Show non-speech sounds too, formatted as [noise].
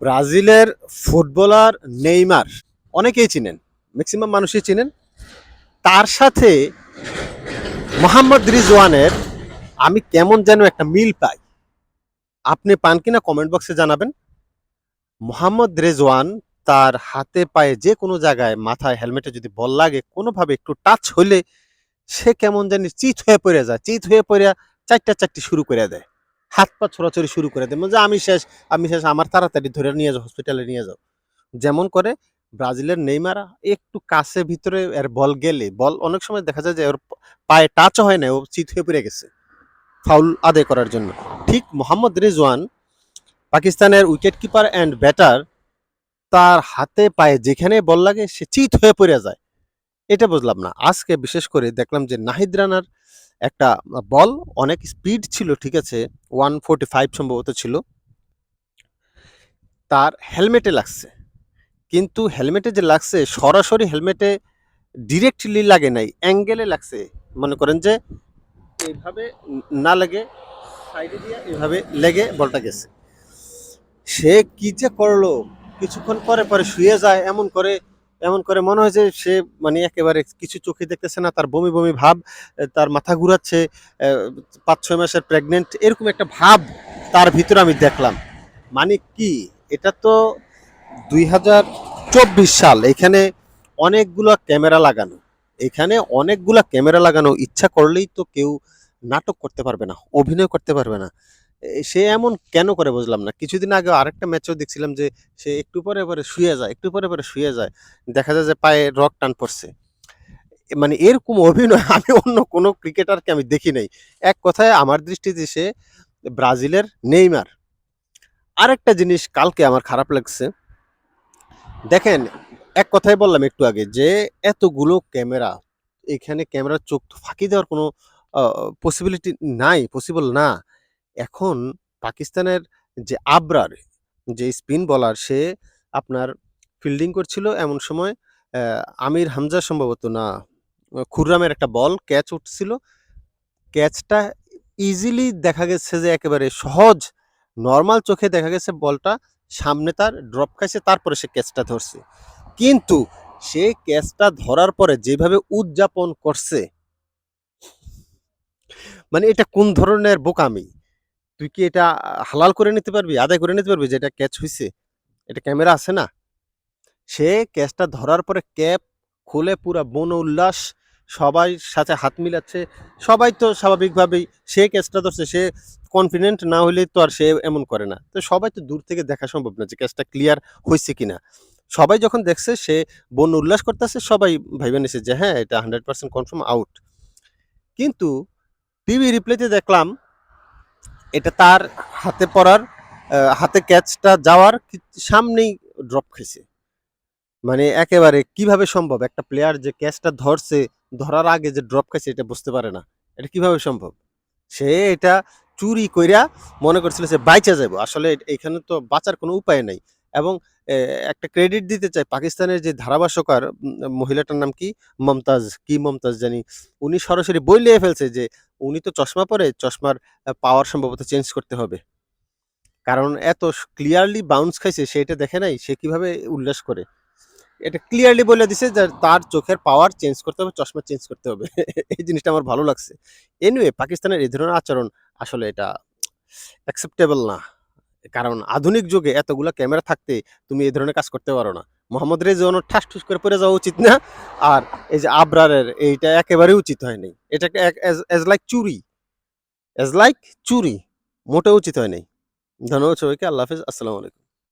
ব্রাজিলের footballer Neymar, অনেকেই চিনেন ম্যাক্সিমাম মানুষই চিনেন। তার সাথে মোহাম্মদ রিজওয়ানের আমি কেমন যেন একটা মিল পাই। আপনি পান কিনা কমেন্ট বক্সে জানাবেন। মোহাম্মদ রেজওয়ান তার হাতে পায়ে যে কোনো জায়গায় মাথায় হেলমেটে যদি বল লাগে, কোনোভাবে একটু টাচ হইলে সে কেমন জানি চিত হয়ে পড়ে যায়, চিত হয়ে পড়ে চারটা চারটি শুরু করে দেয়। হাত পা ছোড়াছড়ি শুরু করে দেয়। যে আমি শেষ আমি শেষ, আমার তাড়াতাড়ি ধরে নিয়ে যাও হসপিটালে নিয়ে যাও। যেমন করে ব্রাজিলের নেইমার একটু কাছে ভিতরে এর বল গেলে, বল অনেক সময় দেখা যায় যে ওর পায়ে টাচ হয় না, ও চিত হয়ে পড়ে গেছে। ফাউল আদায় করার জন্য। ঠিক মোহাম্মদ রিজওয়ান, পাকিস্তানের উইকেট কিপার অ্যান্ড ব্যাটার তার হাতে পায়ে যেখানে বল লাগে, সে চিত হয়ে পড়ে যায়। এটা বুঝলাম না। আজকে বিশেষ করে দেখলাম যে নাহিদ রানার একটা বল, অনেক স্পিড ছিল, ঠিক আছে? ওয়ান ফোর্টি ফাইভ সম্ভবত ছিল। তার হেলমেটে লাগছে। কিন্তু হেলমেটে যে লাগছে, সরাসরি হেলমেটে ডিরেক্টলি লাগে নাই অ্যাঙ্গেলে লাগছে। মনে করেন যে এইভাবে না লেগে, সাইডে দিয়ে এইভাবে লেগে বলটা গেছে। সে কি যে করল? কিছুক্ষণ পরে পরে শুয়ে যায়, এমন করে এমন করে মনে হয় যে সে মানে একেবারে কিছু চোখে দেখতেছে না, তার বমি বমি ভাব তার মাথা ঘুরাচ্ছে পাঁচ ছয় মাসের প্রেগনেন্ট এরকম একটা ভাব তার ভিতরে আমি দেখলাম। মানে কি? এটা তো দুই হাজার চব্বিশ সাল, এখানে অনেকগুলো ক্যামেরা লাগানো। এখানে অনেকগুলা ক্যামেরা লাগানো, ইচ্ছা করলেই তো কেউ নাটক করতে পারবে না, অভিনয় করতে পারবে না। সে এমন কেন করে বুঝলাম না। কিছুদিন আগে আরেকটা ম্যাচও দেখছিলাম যে সে একটু পরে পরে শুয়ে যায়, একটু পরে পরে শুয়ে যায়। দেখা যায় যে পায়ে রক টান পড়ছে। মানে এরকম অভিনয় [laughs] আমি অন্য কোনো ক্রিকেটারকে আমি দেখি নাই। এক কথায় আমার দৃষ্টিতে সে ব্রাজিলের নেইমার। আরেকটা জিনিস কালকে আমার খারাপ লাগছে। দেখেন, এক কথাই বললাম একটু আগে যে এতগুলো ক্যামেরা, এখানে ক্যামেরার চোখ ফাঁকি দেওয়ার কোনো পসিবিলিটি নাই পসিবল না। এখন পাকিস্তানের যে আবরার, যে স্পিন বলার, সে আপনার ফিল্ডিং করছিল এমন সময় আমির হামজা সম্ভবত না, খুররামের একটা বল ক্যাচ উঠছিল। ক্যাচটা ইজিলি দেখা গেছে যে একেবারে সহজ নর্মাল চোখে দেখা গেছে বলটা সামনে তার ড্রপ খাইছে, তারপরে সে ক্যাচটা ধরছে। কিন্তু সে ক্যাচটা ধরার পরে যেভাবে উদযাপন করছে মানে এটা কোন ধরনের বোকামি? তুই কি এটা হালাল করে নিতে পারবি, আদায় করে নিতে পারবি যে এটা ক্যাচ হয়েছে এটা ক্যামেরা আছে না? সে ক্যাচটা ধরার পরে ক্যাপ খুলে পুরা বন উল্লাস, সবাই সাথে হাত মিলাচ্ছে, সবাই তো স্বাভাবিকভাবেই সে ক্যাচটা ধরছে, সে কনফিডেন্ট না হলে তো আর সে এমন করে না। তো সবাই তো দূর থেকে দেখা সম্ভব না যে ক্যাচটা ক্লিয়ার হয়েছে কিনা। সবাই যখন দেখছে, সে বন উল্লাস করতেছে, সবাই ভাইবে নিছে যে হ্যাঁ এটা হান্ড্রেড পার্সেন্ট কনফার্ম আউট কিন্তু টিভি রিপ্লেতে দেখলাম এটা তার হাতে পড়ার হাতে ক্যাচটা যাওয়ার সামনেই ড্রপ খেয়েছে। মানে একেবারে কীভাবে সম্ভব? একটা প্লেয়ার যে ক্যাচটা ধরছে, ধরার আগে যে ড্রপ খাইছে এটা বুঝতে পারে না। এটা কীভাবে সম্ভব? সে এটা চুরি কইরা মনে করছিল যে বাইচা যাব আসলে এখানে তো বাঁচার কোনো উপায় নাই। এবং একটা ক্রেডিট দিতে চাই পাকিস্তানের যে ধারাভাষ্যকার মহিলাটার নাম কি? মমতাজ কি মমতাজ জানি? উনি সরাসরি বইলিয়ে ফেলছে যে উনি তো চশমা পরে, চশমার পাওয়ার সম্ভবত চেঞ্জ করতে হবে। কারণ এত ক্লিয়ারলি বাউন্স খাইছে সেটা দেখে নাই, সে কীভাবে উল্লাস করে? এটা ক্লিয়ারলি বলে দিছে যে তার চোখের পাওয়ার চেঞ্জ করতে হবে, চশমা চেঞ্জ করতে হবে। [laughs] এই জিনিসটা আমার ভালো লাগছে। এনিওয়ে পাকিস্তানের এই ধরনের আচরণ আসলে এটা অ্যাকসেপ্টেবল না। কারণ আধুনিক যুগে এতগুলা ক্যামেরা থাকতে তুমি এই ধরনের কাজ করতে পারো না। মোহাম্মদ রেজওয়ানও ঠাস ঠুস করে পড়ে যাওয়া উচিত না। আর এই যে আবরারের এইটা একেবারে উচিত হয়নি। এটা এজ লাইক চুরি। এজ লাইক চুরি। মোটে উচিত হয়নি। ধন্যবাদ সবাইকে। আল্লাহ হাফিজ। আসসালামু আলাইকুম।